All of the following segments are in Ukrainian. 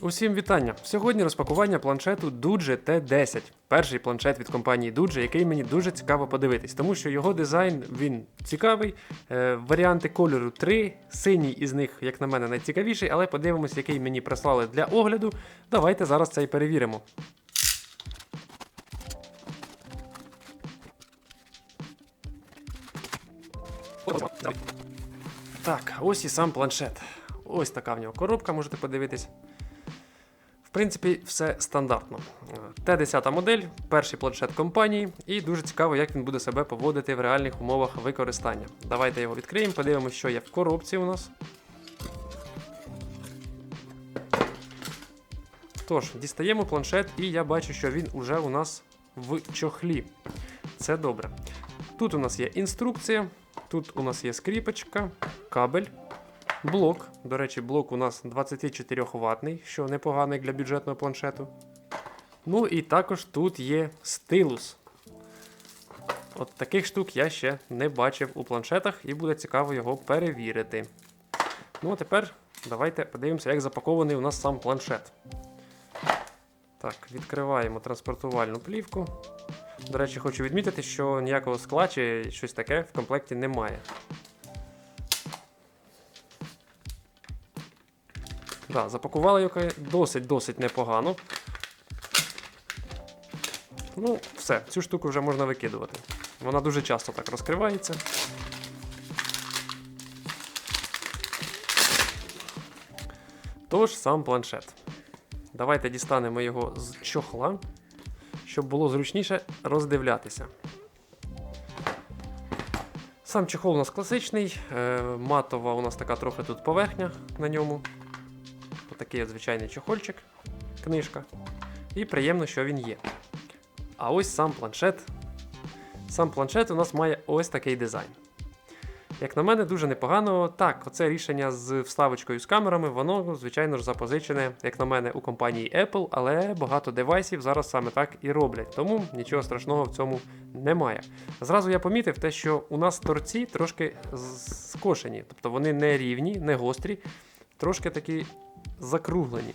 Усім вітання! Сьогодні розпакування планшету Doogee T10. Перший планшет від компанії Doogee, який мені дуже цікаво подивитись, тому що його дизайн він цікавий. Е, варіанти кольору три. Синій із них, як на мене, найцікавіший, але подивимось, який мені прислали для огляду. Давайте зараз це і перевіримо. Так, ось і сам планшет. Ось така в нього коробка, можете подивитись. Принципі, все стандартно. Т10 модель, перший планшет компанії, і дуже цікаво, як він буде себе поводити в реальних умовах використання. Давайте його відкриємо, подивимося, що є в коробці у нас. Тож, дістаємо планшет, і я бачу, що він уже у нас в чохлі. Це добре. Тут у нас є інструкція, тут у нас є скріпочка, кабель, блок. До речі, блок у нас 24 ватний, що непогано як для бюджетного планшету. Ну і також тут є стилус. От таких штук я ще не бачив у планшетах, і буде цікаво його перевірити. Ну а тепер давайте подивимося, як запакований у нас сам планшет. Так, відкриваємо транспортувальну плівку. До речі, хочу відмітити, що ніякого скла чи щось таке в комплекті немає. Да, запакували його досить-досить непогано. Ну, все, цю штуку вже можна викидувати. Вона дуже часто так розкривається. Тож сам планшет. Давайте дістанемо його з чохла, щоб було зручніше роздивлятися. Сам чохол у нас класичний, е, матова у нас така трохи тут поверхня на ньому. Такий звичайний чохольчик, книжка. І приємно, що він є. А ось сам планшет. Сам планшет у нас має ось такий дизайн. Як на мене, дуже непогано. Так, оце рішення з вставочкою з камерами, воно, звичайно ж, запозичене, як на мене, у компанії Apple, але багато девайсів зараз саме так і роблять, тому нічого страшного в цьому немає. Зразу я помітив те, що у нас торці трошки скошені, тобто вони не рівні, не гострі, трошки такі закруглені.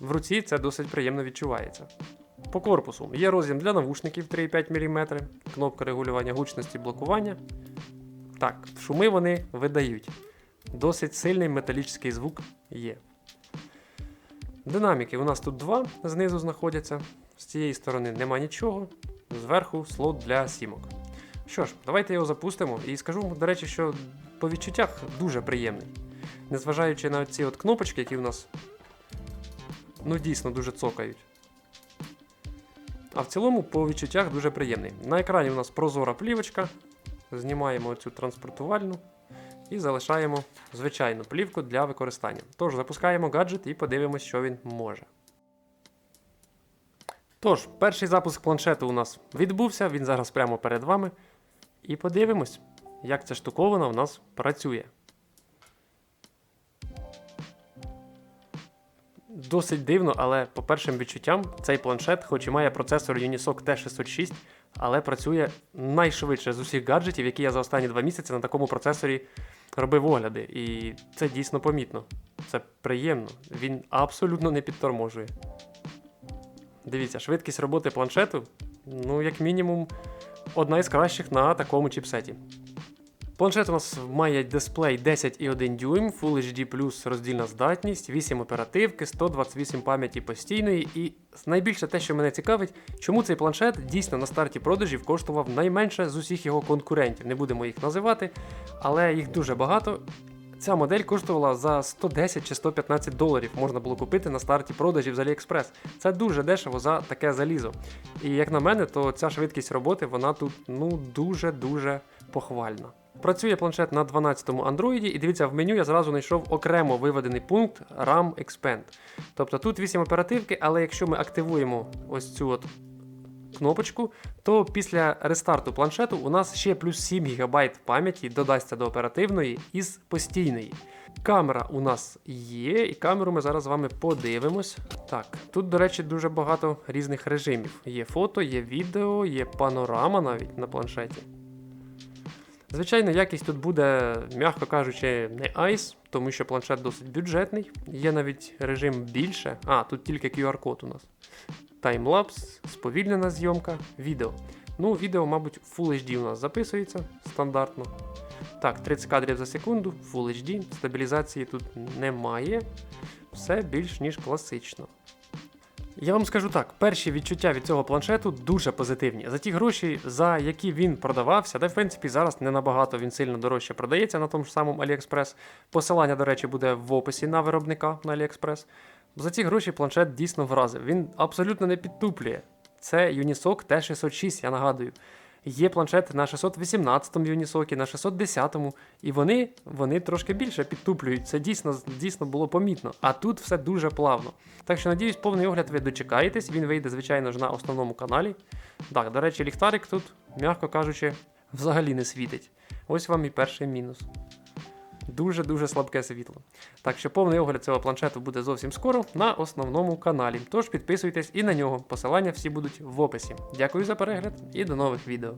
В руці це досить приємно відчувається. По корпусу є роз'єм для навушників 3,5 мм, кнопка регулювання гучності блокування. Так, шуми вони видають. Досить сильний металічний звук є. Динаміки у нас тут два знизу знаходяться. З цієї сторони нема нічого. Зверху слот для сімок. Що ж, давайте його запустимо і скажу, до речі, що по відчуттях дуже приємний. Незважаючи на ці от кнопочки, які у нас ну дійсно дуже цокають. А в цілому по відчуттях дуже приємний. На екрані у нас прозора плівочка. Знімаємо цю транспортувальну і залишаємо звичайну плівку для використання. Тож, запускаємо гаджет і подивимось, що він може. Тож, перший запуск планшету у нас відбувся, він зараз прямо перед вами. І подивимось, як ця штуковина у нас працює. Досить дивно, але по першим відчуттям цей планшет, хоч і має процесор Unisoc T606, але працює найшвидше з усіх гаджетів, які я за останні два місяці на такому процесорі робив огляди. І це дійсно помітно. Це приємно. Він абсолютно не підторможує. Дивіться, швидкість роботи планшету, ну, як мінімум, одна із кращих на такому чіпсеті. Планшет у нас має дисплей 10,1 дюйм, Full HD роздільна здатність, 8 оперативки, 128 пам'яті постійної. І найбільше те, що мене цікавить, чому цей планшет дійсно на старті продажів коштував найменше з усіх його конкурентів. Не будемо їх називати, але їх дуже багато. Ця модель коштувала за 110 чи 115 доларів. Можна було купити на старті продажів з AliExpress. Це дуже дешево за таке залізо. І як на мене, то ця швидкість роботи вона тут ну дуже-дуже похвальна. Працює планшет на 12-му Android, і дивіться, в меню я зразу знайшов окремо виведений пункт RAM Expand. Тобто тут 8 оперативки, але якщо ми активуємо ось цю от кнопочку, то після рестарту планшету у нас ще плюс 7 ГБ пам'яті додасться до оперативної із постійної. Камера у нас є, і камеру ми зараз з вами подивимось. Так, тут, до речі, дуже багато різних режимів. Є фото, є відео, є панорама навіть на планшеті. Звичайно, якість тут буде, м'яко кажучи, не айс, тому що планшет досить бюджетний. Є навіть режим більше. А, тут тільки QR-код у нас. Таймлапс, сповільнена зйомка, відео. Ну, відео, мабуть, Full HD у нас записується стандартно. Так, 30 кадрів за секунду, Full HD, стабілізації тут немає. Все більш ніж класично. Я вам скажу так: перші відчуття від цього планшету дуже позитивні. За ті гроші, за які він продавався, де в принципі зараз не набагато він сильно дорожче продається на тому ж самому AliExpress. Посилання, до речі, буде в описі на виробника на AliExpress. За ці гроші планшет дійсно вразив. Він абсолютно не підтуплює. Це Unisoc T606, я нагадую. Є планшети на 618 му Юнісокі, на 610, му і вони, вони трошки більше підтуплюють. Це дійсно, дійсно було помітно. А тут все дуже плавно. Так що, надіюсь, повний огляд ви дочекаєтесь. Він вийде, звичайно ж, на основному каналі. Так, до речі, ліхтарик тут, м'яко кажучи, взагалі не світить. Ось вам і перший мінус. Дуже-дуже слабке світло. Так що повний огляд цього планшету буде зовсім скоро на основному каналі. Тож підписуйтесь і на нього. Посилання всі будуть в описі. Дякую за перегляд і до нових відео.